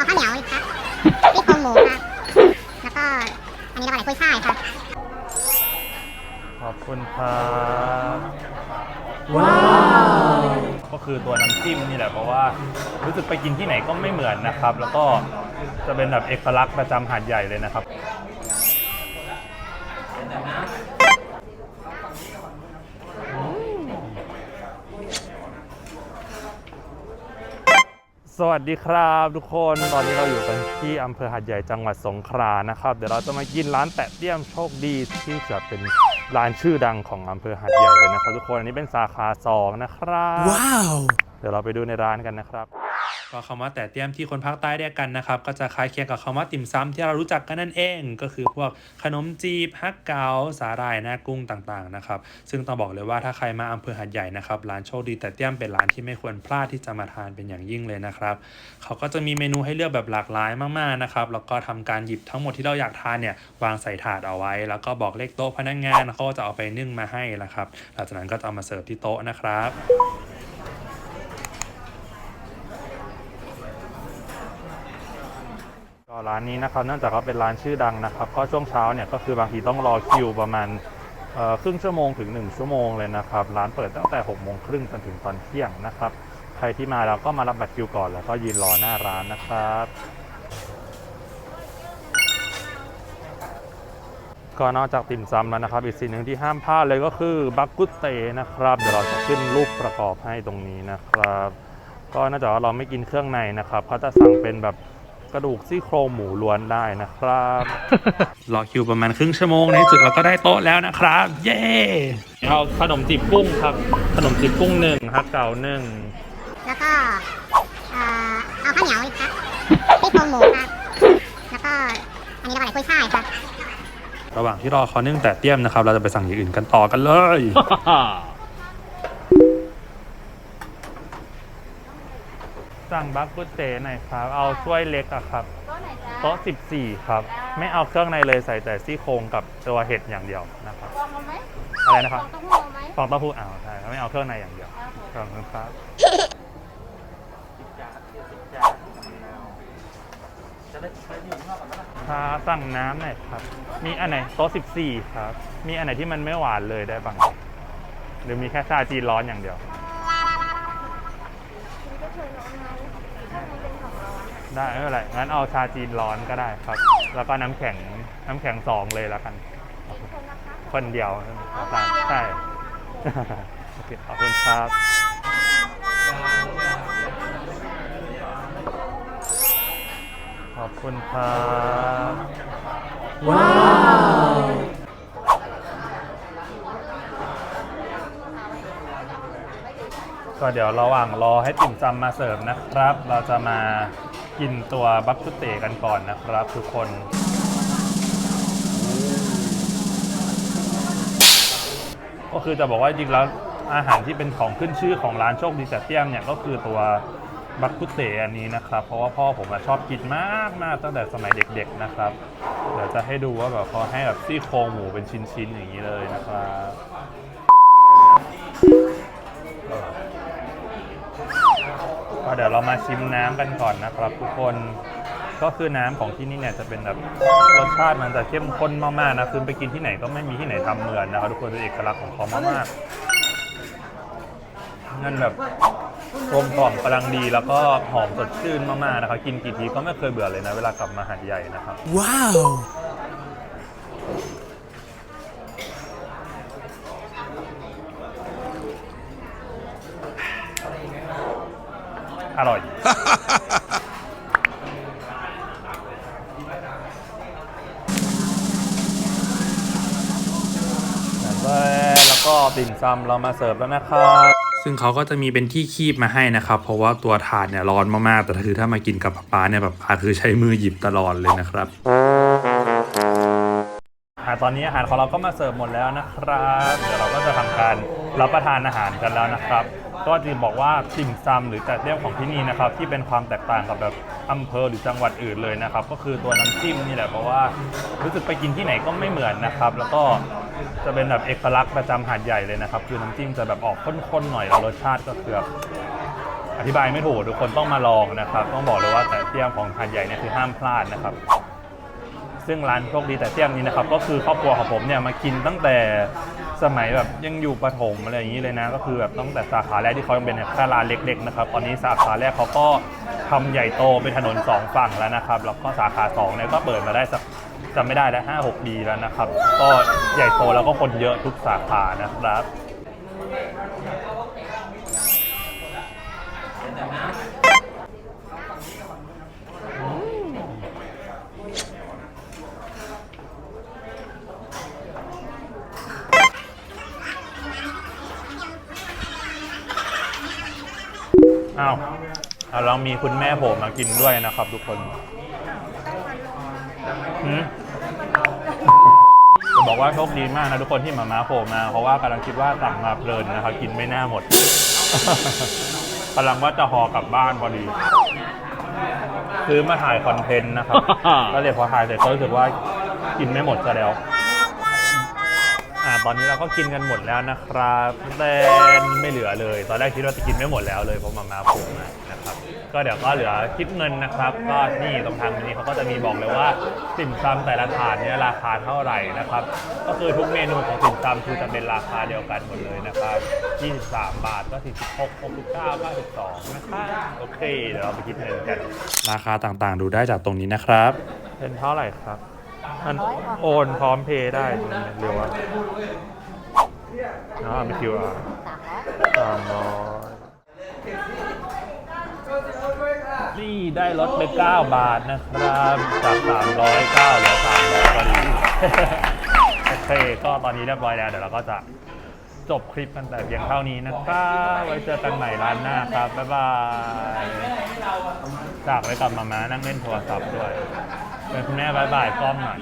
เอาข้าวเหนียวครับซี่โครงหมูครับ แล้วก็อันนี้เราอะไรกุ้ยช่ายครับ ขอบคุณครับว้าว ก็คือตัวน้ำจิ้มนี่แหละเพราะว่ารู้สึกไปกินที่ไหนก็ไม่เหมือนนะครับ แล้วก็จะเป็นแบบเอกลักษณ์ประจำหาดใหญ่เลยนะครับ สวัสดีครับทุกคนตอนนี้เราอยู่กันที่อำเภอหาดใหญ่จังหวัดสงขลานะครับ เดี๋ยวเราจะมากินร้านแปะเตี้ยมโชคดีที่จะเป็นร้านชื่อดังของอำเภอหาดใหญ่เลยนะครับทุกคนอันนี้เป็นสาขาสองนะครับ Wow! เดี๋ยวเราไปดูในร้านกันนะครับ ก็คำว่าแต่เตี้ยมที่คนภาคใต้เรียกกันนะครับ ก็จะคล้ายเคียงกับคำว่าติ่มซำที่เรารู้จักกันนั่นเอง ก็คือพวกขนมจีบฮักเกาสาหร่ายหน้ากุ้งต่างๆนะครับ ซึ่งต้องบอกเลยว่าถ้าใครมาอำเภอหัดใหญ่นะครับร้านโชคดีแต่เตี้ยมเป็นร้านที่ไม่ควรพลาดที่จะมาทานเป็นอย่างยิ่งเลยนะครับ เขาก็จะมีเมนูให้เลือกแบบหลากหลายมากๆนะครับแล้วก็ทำการหยิบทั้งหมดที่เราอยากทานเนี่ยวางใส่ถาดเอาไว้ แล้วก็บอกเลขโต๊ะพนักงานเขาก็จะเอาไปนึ่งมาให้นะครับหลังจากนั้นก็จะเอามาเสิร์ฟที่โต๊ะนะครับ ร้านนี้นะครับเนื่องจากเขาเป็นร้านชื่อดังนะครับก็ช่วงเช้าเนี่ยก็คือบางทีต้องรอคิวประมาณครึ่งชั่วโมงถึง 1 ชั่วโมงเลยนะครับร้านเปิดตั้งแต่6โมงครึ่งจนถึงตอนเที่ยงนะครับใครที่มาแล้วก็มารับบัตรคิวก่อนแล้วก็ยืนรอหน้าร้านนะครับก็นอกจากติ่มซำแล้วนะครับ อีกสิ่งหนึ่งที่ห้ามพลาดเลยก็คือบักกุเตนะครับเดี๋ยวเราจะขึ้นรูปประกอบให้ตรงนี้นะครับ ก็น่าจะว่าเราไม่กินเครื่องในนะครับเขาจะสั่งเป็นแบบ กระดูกซี่โครงหมูล้วนได้นะครับ รอคิวประมาณครึ่งชั่วโมงในที่สุดเราก็ได้โต๊ะแล้วนะครับ เย้เอาขนมจีบกุ้งครับ ขนมจีบกุ้งหนึ่งฮักเก่าหนึ่งแล้วก็เอ่อเอาข้าวเหนียวครับซี่โครงหมูครับ แล้วก็อันนี้เราอะไรกุ้ยช่ายครับ ระหว่างที่รอเขานึ่งแต่เตี้ยมนะครับ เราจะไปสั่งอย่างอื่นกันต่อกันเลย สั่งบักกุเตหน่อยครับ เอาถ้วยเล็กอะครับ โต๊ะไหนจ๊ะโต๊ะ 14 ครับ ไม่เอาเครื่องในเลยใส่แต่ซี่โครงกับตัวเห็ดอย่างเดียวนะครับลองเอาไหมอะไรนะคลรัอบงเต้าหู้เอาไหมฟองเต้าหู้อ้าวใช่ครับไม่เอาเครื่องในอย่างเดียวครับผมขอบคุณครับครับสั่งน้ำหน่อยครับ มีอันไหนโต๊ะ14 ครับ มีอันไหนที่มันไม่หวานเลยได้บ้างหรือมีแค่ชาจีนร้อนอย่างเดียว คุณก็เคยร้องไหมถ้ามันเป็นของร้อนอะ ได้ไม่เป็นไรงั้นเอาชาจีนร้อนก็ได้ครับ แล้วก็น้ำแข็งน้ำแข็งสองเลยล้วกัน คนเดียวใช่โอเคขอบคุณครับขอบคุณครับ Wow! ก็เดี๋ยวระหว่างรอให้ติ่มซำมาเสิร์ฟนะครับ เราจะมา กินตัวบักกุเตกันก่อนนะครับทุกคน ก็คือจะบอกว่าจริงแล้วอาหารที่เป็นของขึ้นชื่อของร้านโชคดีแต่เตี้ยมเนี่ยก็คือตัวบักกุเตอันนี้นะครับ เพราะว่าพ่อผมชอบกินมากมากตั้งแต่สมัยเด็กๆนะครับ เดี๋ยวจะให้ดูว่าแบบเขาให้แบบซี่โครงหมูเป็นชิ้นๆอย่างนี้เลยนะครับ ก็เดี๋ยวเรามาชิมน้ำกันก่อนนะครับทุกคนก็คือน้ำของที่นี่เนี่ยจะเป็นแบบรสชาติมันจะเข้มข้นมากๆนะคือไปกินที่ไหนก็ไม่มีที่ไหนทำเหมือนนะครับทุกคนเป็นเอกลักษณ์ของเขามากๆนั่นแบบกลมกล่อมกำลังดีแล้วก็หอมสดชื่นมากๆนะครับกินกี่ทีก็ไม่เคยเบื่อเลยนะเวลากลับมาหาดใหญ่นะครับ Wow! อร่อย แล้วก็ติ่มซำเรามาเสิร์ฟแล้วนะครับซึ่งเขาก็จะมีเป็นที่คีบมาให้นะครับ เพราะว่าตัวถาดเนี่ยร้อนมากๆ แต่คือถ้ามากินกับป๊าเนี่ยแบบป๊าคือใช้มือหยิบตลอดเลยนะครับอาตอนนี้อาหารของเราก็มาเสิร์ฟหมดแล้วนะครับ เดี๋ยวเราก็จะทำการรับประทานอาหารกันแล้วนะครับ ก็จะบอกว่าติ่มซำหรือแต่เรียกของที่นี่นะครับที่เป็นความแตกต่างกับแบบอำเภอหรือจังหวัดอื่นเลยนะครับ ก็คือตัวน้ำจิ้มนี่แหละเพราะว่ารู้สึกไปกินที่ไหนก็ไม่เหมือนนะครับ แล้วก็จะเป็นแบบเอกลักษณ์ประจำหาดใหญ่เลยนะครับ คือน้ำจิ้มจะแบบออกข้นๆหน่อยแล้วรสชาติก็คือแบบอธิบายไม่ถูกทุกคนต้องมาลองนะครับ ต้องบอกเลยว่าแต่เตี้ยมของทานใหญ่เนี่ยคือห้ามพลาดนะครับ ซึ่งร้านโชคดีแต่เตี้ยมนี้นะครับก็คือครอบครัวของผมเนี่ยมากินตั้งแต่สมัยแบบยังอยู่ประถมอะไรอย่างนี้เลยนะ ก็คือแบบตั้งแต่สาขาแรกที่เขายังเป็นแค่ร้านเล็กๆนะครับตอนนี้สาขาแรกเขาก็ทำใหญ่โตเป็นถนนสองฝั่งแล้วนะครับแล้วก็สาขาสองเนี่ยก็เปิดมาได้สักจำไม่ได้แล้วห้าหกปีแล้วนะครับ ก็ใหญ่โตแล้วก็คนเยอะทุกสาขานะครับ อ้าวอะเรามีคุณแม่ผมมากินด้วยนะครับ ทุกคนหืมจะบอกว่าโชคดีมากนะทุกคนที่มาม้าโผล่มาเพราะว่ากำลังคิดว่าสั่งมาเพลินนะครับกินไม่น่าหมด กำลังว่าจะห่อกลับบ้านพอดีซื้อมาถ่ายคอนเทนต์นะครับ ก็เลยพอถ่ายเสร็จก็รู้สึกว่ากินไม่หมดซะแล้วอ่า ตอนนี้เราก็กินกันหมดแล้วนะครับแต่ไม่เหลือเลย ตอนแรกคิดว่าจะกินไม่หมดแล้วเลยเพราะมามาผมนะครับ ก็เดี๋ยวก็เหลือคิดเงินนะครับ ก็นี่ตรงทางนี้เขาก็จะมีบอกเลยว่าติ่มซำแต่ละถาดเนี่ยราคาเท่าไหร่นะครับ ก็คือทุกเมนูของติ่มซำคือจะเป็นราคาเดียวกันหมดเลยนะครับ 23 บาทก็ 46 69 92นะครับโอเค เดี๋ยวเราไปคิดเงินกัน ราคาต่างๆ ดูได้จากตรงนี้นะครับ เป็นเท่าไหร่ครับ มันโอนพร้อมเพย์ได้เร็วอะอ๋อเป็นคิวอะสามร้อยนี่ได้ลดไป 9 บาทนะครับจาก 309เหลือ300พอดีโอเคก็ตอนนี้เรียบร้อยแล้ว เดี๋ยวเราก็จะจบคลิปกันแต่เพียงเท่านี้นะครับ ไว้เจอกันใหม่ร้านหน้าครับ บ๊ายบายจากไว้กับมาม่านั่งเล่นโทรศัพท์ด้วย เป็นคุณแม่บายบายกล้องหน่อย